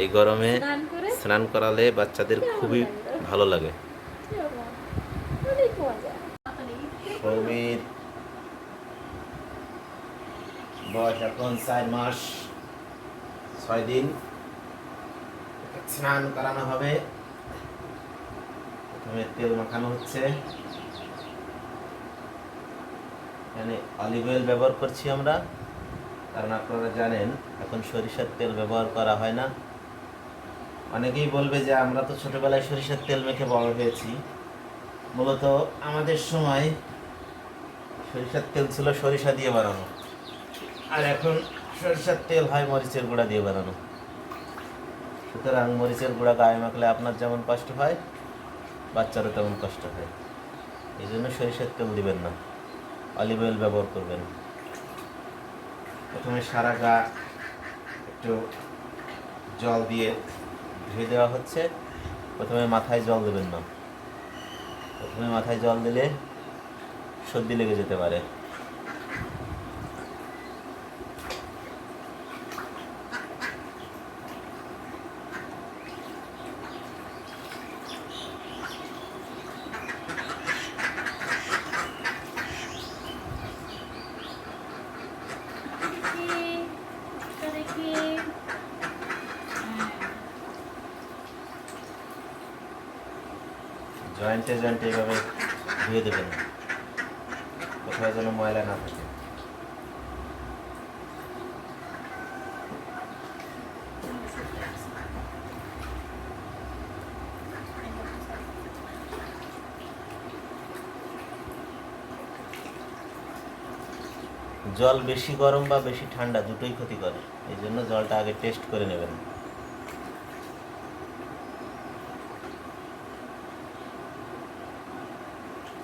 এই গরমে স্নান করালে বাচ্চাদের খুবই ভালো লাগে। সৌমির বয়স এখন চার মাস ছয় দিন। স্নান করানো হবে। প্রথমে তেল মাখানো হচ্ছে। এখানে অলিভ অয়েল ব্যবহার করছি আমরা। কারণ আপনারা জানেন এখন সরিষার তেল ব্যবহার করা হয় না। অনেকেই বলবে যে আমরা তো ছোটবেলায় সরিষার তেল মেখে বড় হয়েছি। মূলত আমাদের সময় সরিষার তেল ছিল সরিষা দিয়ে বানানো। আর এখন সরিষার তেল হয় মরিচের গুঁড়া দিয়ে বানানো। সুতরাং মরিচের গুঁড়া গায়ে মাখলে আপনার যেমন কষ্ট হয়, বাচ্চারও তেমন কষ্ট হয়। এই জন্য সরিষার তেল দিবেন না। অলিভ অয়েল ব্যবহার করবেন। প্রথমে সারা গা একটু জল দিয়ে ধুয়ে দেওয়া হচ্ছে। প্রথমে মাথায় জল দেবেন না। প্রথমে মাথায় জল দিলে সর্দি লেগে যেতে পারে। জয়েন্টে জয়েন্টে এইভাবে ধুয়ে দেবেন। কোথাও যেন ময়লা না থাকে। জল বেশি গরম বা বেশি ঠান্ডা দুটোই ক্ষতি করে এই জন্য জলটা আগে টেস্ট করে নেবেন।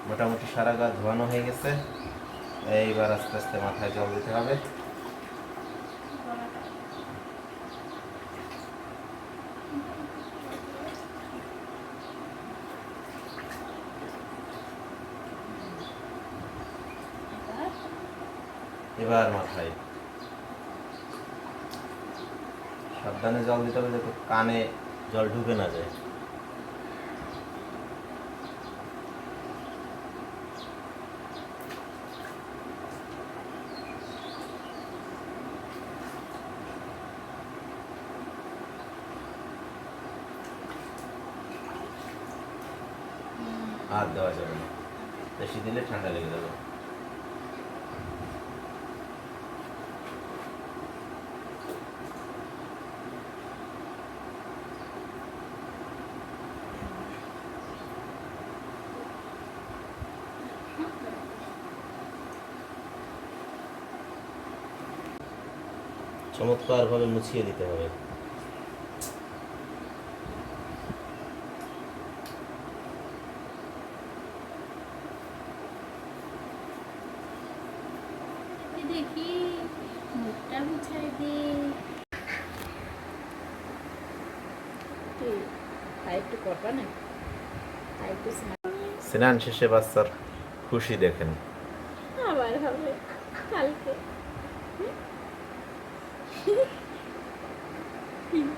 মোটামুটি সারা গা ধোয়ানো হয়ে গেছে। এইবার আস্তে আস্তে মাথায় জল দিতে হবে। এবার মাথায়। সাবধানে জল দিতে হবে যাতে কানে জল ঢুকে না যায়। হাত দেওয়া যাবে না। বেশি দিলে ঠান্ডা লেগে যাবে। চমৎকারভাবে মুছিয়ে দিতে হবে। দেখি মুখটা বুঝাই দে আর একটু করবা না আর একটু স্নান শেষে বাচ্চার খুশি দেখেন। আবার হবে কালকে। হুম?